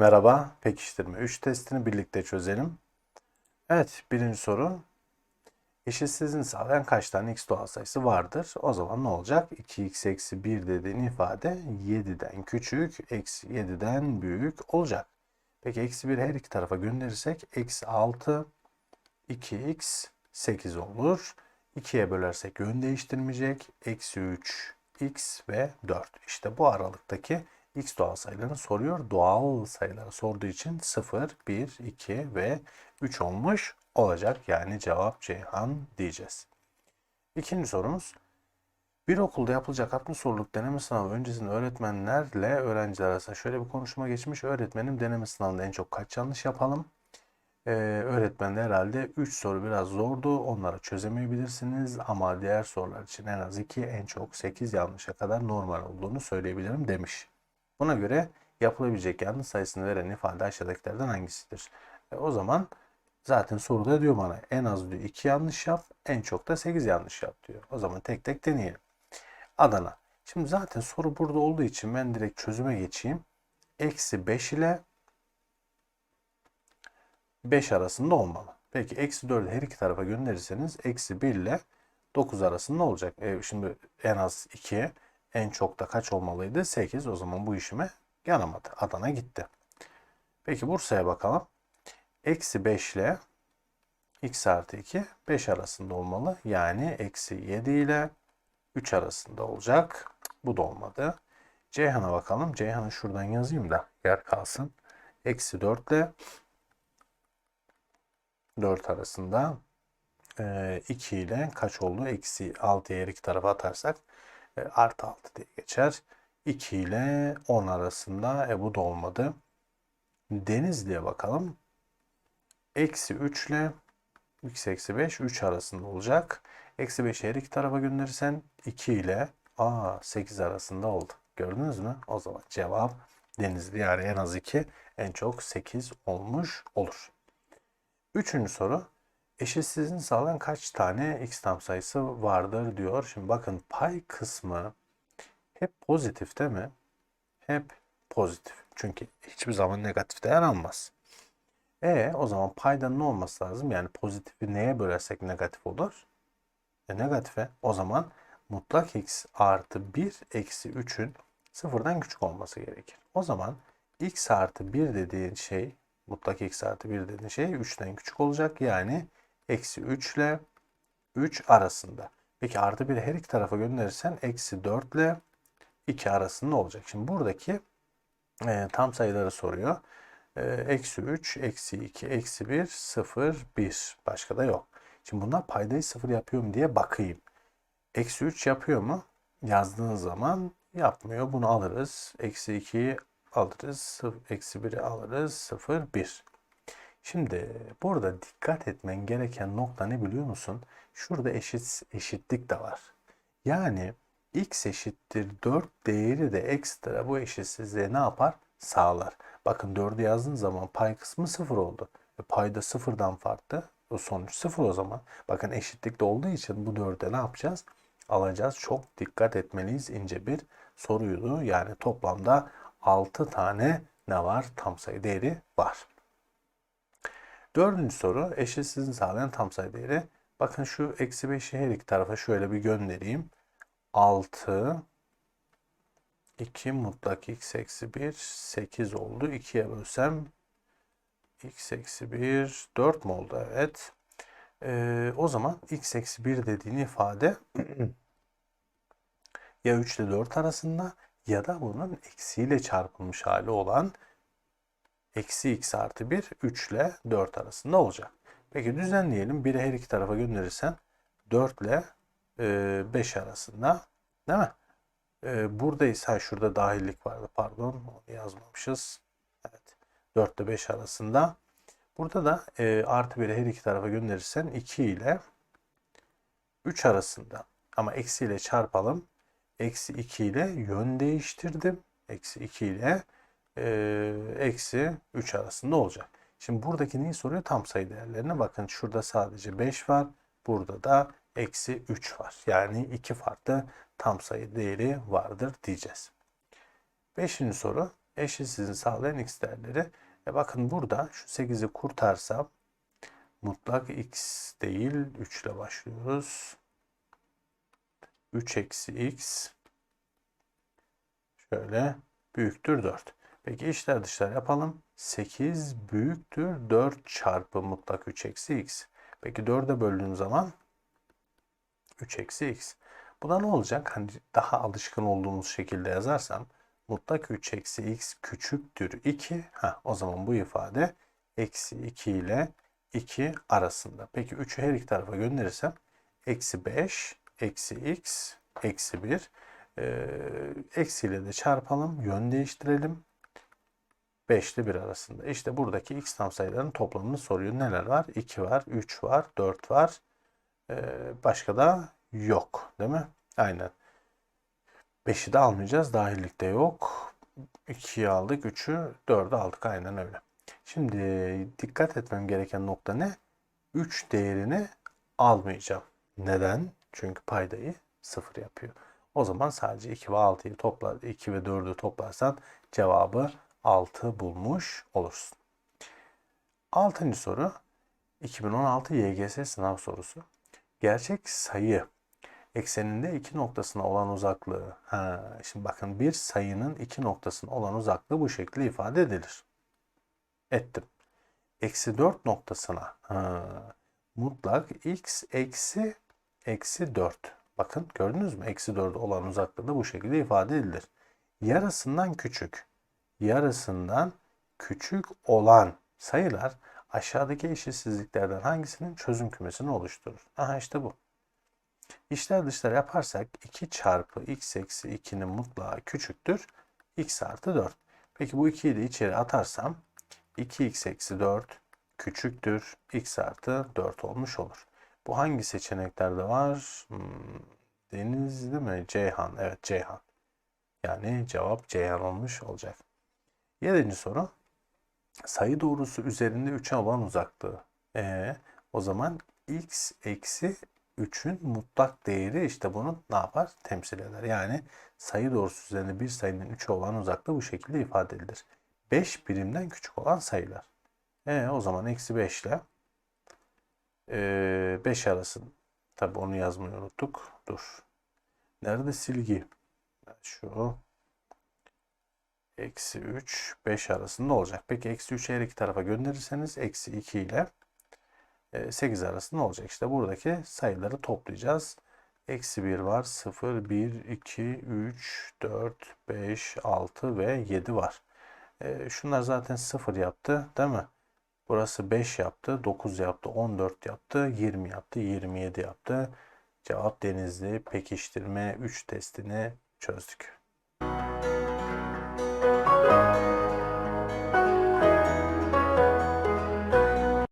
Merhaba, pekiştirme 3 testini birlikte çözelim. Evet, birinci soru. Eşitsizliğini sağlayan kaç tane x doğal sayısı vardır? O zaman ne olacak? 2x eksi 1 dediğin ifade 7'den küçük, eksi 7'den büyük olacak. Peki eksi 1 her iki tarafa gönderirsek eksi 6, 2x 8 olur. 2'ye bölersek yön değiştirmeyecek. Eksi 3, x ve 4. İşte bu aralıktaki x doğal sayılarını soruyor. Doğal sayıları sorduğu için 0, 1, 2 ve 3 olmuş olacak. Yani cevap Ceyhan diyeceğiz. İkinci sorumuz. Bir okulda yapılacak 60 soruluk deneme sınavı öncesinde öğretmenlerle öğrenciler arasında şöyle bir konuşma geçmiş. Öğretmenim deneme sınavında en çok kaç yanlış yapalım? Ee, öğretmen de herhalde 3 soru biraz zordu. Onları çözemeyebilirsiniz ama diğer sorular için en az 2 en çok 8 yanlışa kadar normal olduğunu söyleyebilirim demiş. Buna göre yapılabilecek yanlış sayısını veren ifade aşağıdakilerden hangisidir? E, o zaman zaten soruda diyor bana en az diyor 2 yanlış yap, en çok da 8 yanlış yap diyor. O zaman tek tek deneyelim. Adana. Şimdi zaten soru burada olduğu için ben direkt çözüme geçeyim. Eksi 5 ile 5 arasında olmalı. Peki eksi 4'ü her iki tarafa gönderirseniz eksi 1 ile 9 arasında olacak. E, şimdi en az 2'ye en çok da kaç olmalıydı? 8. O zaman bu işime yaramadı. Adana gitti. Peki Bursa'ya bakalım. Eksi 5 ile x artı 2 5 arasında olmalı. Yani eksi 7 ile 3 arasında olacak. Bu da olmadı. Ceyhan'a bakalım. Ceyhan'ı şuradan yazayım da yer kalsın. Eksi 4 ile 4 arasında 2 ile kaç oldu? Eksi 6'ya her iki tarafa atarsak e, artı 6 diye geçer. 2 ile 10 arasında e bu da olmadı. Denizli'ye bakalım. Eksi 3 ile x eksi 5 3 arasında olacak. Eksi 5'i her iki tarafa gönderirsen 2 ile a 8 arasında oldu. Gördünüz mü? O zaman cevap Denizli yani en az 2 en çok 8 olmuş olur. Üçüncü soru. Eşitsizliğini sağlayan kaç tane x tam sayısı vardır diyor. Şimdi bakın pay kısmı hep pozitif değil mi? Hep pozitif. Çünkü hiçbir zaman negatif değer almaz. E o zaman paydanın ne olması lazım? Yani pozitifi neye bölersek negatif olur? E negatife. O zaman mutlak x artı 1 eksi 3'ün sıfırdan küçük olması gerekir. O zaman x artı 1 dediğin şey mutlak x artı 1 dediğin şey 3'ten küçük olacak. Yani eksi 3 ile 3 arasında. Peki artı 1'i her iki tarafa gönderirsen eksi 4 ile 2 arasında olacak. Şimdi buradaki e, tam sayıları soruyor. E, eksi 3, eksi 2, eksi 1, 0, 1. Başka da yok. Şimdi bunlar paydayı 0 yapıyor mu diye bakayım. Eksi 3 yapıyor mu? Yazdığınız zaman yapmıyor. Bunu alırız. Eksi 2'yi alırız. Eksi 1'i alırız. 0, 1. Şimdi burada dikkat etmen gereken nokta ne biliyor musun? Şurada eşit eşitlik de var. Yani x eşittir 4 değeri de ekstra bu eşitsizliğe ne yapar? Sağlar. Bakın 4'ü yazdığın zaman pay kısmı 0 oldu. E, payda sıfırdan farklı. O sonuç 0 o zaman. Bakın eşitlikte olduğu için bu 4'e ne yapacağız? Alacağız. Çok dikkat etmeliyiz. ince bir soruydu. Yani toplamda 6 tane ne var? Tam sayı değeri var. Dördüncü soru eşitsizliğini sağlayan tam sayı değeri. Bakın şu eksi 5'i her iki tarafa şöyle bir göndereyim. 6 2 mutlak x eksi 1 8 oldu. 2'ye bölsem x eksi 1 4 mu oldu? Evet. Ee, o zaman x eksi 1 dediğin ifade ya 3 ile 4 arasında ya da bunun eksiyle çarpılmış hali olan eksi x artı 1 3 ile 4 arasında olacak. Peki düzenleyelim. 1'i her iki tarafa gönderirsen 4 ile 5 arasında değil mi? E, buradayız. Ha şurada dahillik vardı. Pardon. Onu yazmamışız. Evet. 4 ile 5 arasında. Burada da e, artı 1'i her iki tarafa gönderirsen 2 ile 3 arasında. Ama eksi ile çarpalım. Eksi 2 ile yön değiştirdim. Eksi 2 ile e, eksi 3 arasında olacak. Şimdi buradaki neyi soruyor? Tam sayı değerlerine bakın. Şurada sadece 5 var. Burada da eksi 3 var. Yani iki farklı tam sayı değeri vardır diyeceğiz. Beşinci soru. eşitsizliğini sağlayan x değerleri. E bakın burada şu 8'i kurtarsam mutlak x değil 3 ile başlıyoruz. 3 eksi x şöyle büyüktür 4. Peki içler dışlar yapalım. 8 büyüktür 4 çarpı mutlak 3 eksi x. Peki 4'e böldüğüm zaman 3 eksi x. Bu da ne olacak? Hani daha alışkın olduğumuz şekilde yazarsam mutlak 3 eksi x küçüktür 2. Ha, o zaman bu ifade eksi 2 ile 2 arasında. Peki 3'ü her iki tarafa gönderirsem eksi 5 eksi x eksi 1 ee, eksiyle de çarpalım yön değiştirelim. 5 ile 1 arasında. İşte buradaki x tam sayıların toplamını soruyor. Neler var? 2 var, 3 var, 4 var. Ee, başka da yok. Değil mi? Aynen. 5'i de almayacağız. Dahillikte yok. 2'yi aldık. 3'ü 4'ü aldık. Aynen öyle. Şimdi dikkat etmem gereken nokta ne? 3 değerini almayacağım. Neden? Çünkü paydayı 0 yapıyor. O zaman sadece 2 ve 6'yı toplar, 2 ve 4'ü toplarsan cevabı 6 bulmuş olursun. Altıncı soru 2016 YGS sınav sorusu. Gerçek sayı ekseninde iki noktasına olan uzaklığı. Ha, şimdi bakın bir sayının iki noktasına olan uzaklığı bu şekilde ifade edilir. Ettim. Eksi 4 noktasına ha, mutlak x eksi eksi 4. Bakın gördünüz mü? Eksi 4 olan uzaklığı da bu şekilde ifade edilir. Yarısından küçük yarısından küçük olan sayılar aşağıdaki eşitsizliklerden hangisinin çözüm kümesini oluşturur? Aha işte bu. İşler dışlar yaparsak 2 çarpı x eksi 2'nin mutlağı küçüktür. x artı 4. Peki bu 2'yi de içeri atarsam 2x eksi 4 küçüktür. x artı 4 olmuş olur. Bu hangi seçeneklerde var? Hmm, Deniz değil mi? Ceyhan. Evet Ceyhan. Yani cevap Ceyhan olmuş olacak. Yedinci soru. Sayı doğrusu üzerinde 3'e olan uzaklığı. E, o zaman x eksi 3'ün mutlak değeri işte bunu ne yapar? Temsil eder. Yani sayı doğrusu üzerinde bir sayının 3'e olan uzaklığı bu şekilde ifade edilir. 5 birimden küçük olan sayılar. E, o zaman eksi 5 ile e, 5 arası. Tabi onu yazmayı unuttuk. Dur. Nerede silgi? Şu eksi 3, 5 arasında olacak. Peki eksi 3'ü her iki tarafa gönderirseniz eksi 2 ile 8 arasında olacak. İşte buradaki sayıları toplayacağız. Eksi 1 var, 0, 1, 2, 3, 4, 5, 6 ve 7 var. E, şunlar zaten 0 yaptı değil mi? Burası 5 yaptı, 9 yaptı, 14 yaptı, 20 yaptı, 27 yaptı. Cevap Denizli pekiştirme 3 testini çözdük.